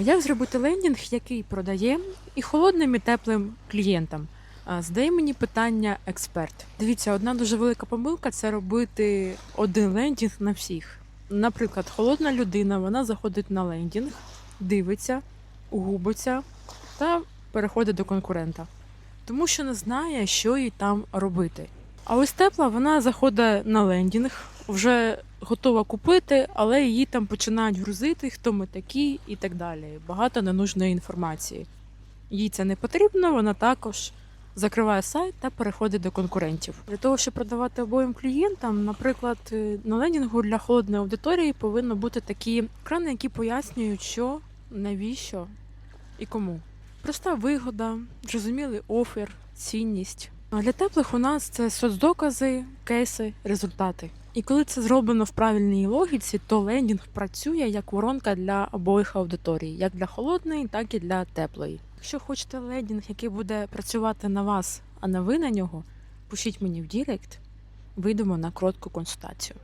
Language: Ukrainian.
Як зробити лендінг, який продає і холодним, і теплим клієнтам? Задає мені питання експерт. Дивіться, одна дуже велика помилка це робити один лендінг на всіх. Наприклад, холодна людина вона заходить на лендінг, дивиться, угубиться та переходить до конкурента, тому що не знає, що їй там робити. А ось тепла вона заходить на лендінг, вже готова купити, але її там починають грузити, хто ми такі і так далі. Багато ненужної інформації. Їй це не потрібно, вона також закриває сайт та переходить до конкурентів. Для того, щоб продавати обоїм клієнтам, наприклад, е, на лендінгу для холодної аудиторії повинно бути такі екрани, які пояснюють, що, навіщо і кому. Проста вигода, зрозумілий офер, цінність. А для теплих у нас це соцдокази, кейси, результати. І коли це зроблено в правильній логіці, то лендінг працює як воронка для обох аудиторій, як для холодної, так і для теплої. Якщо хочете лендінг, який буде працювати на вас, а не ви на нього, пишіть мені в Дірект, вийдемо на коротку консультацію.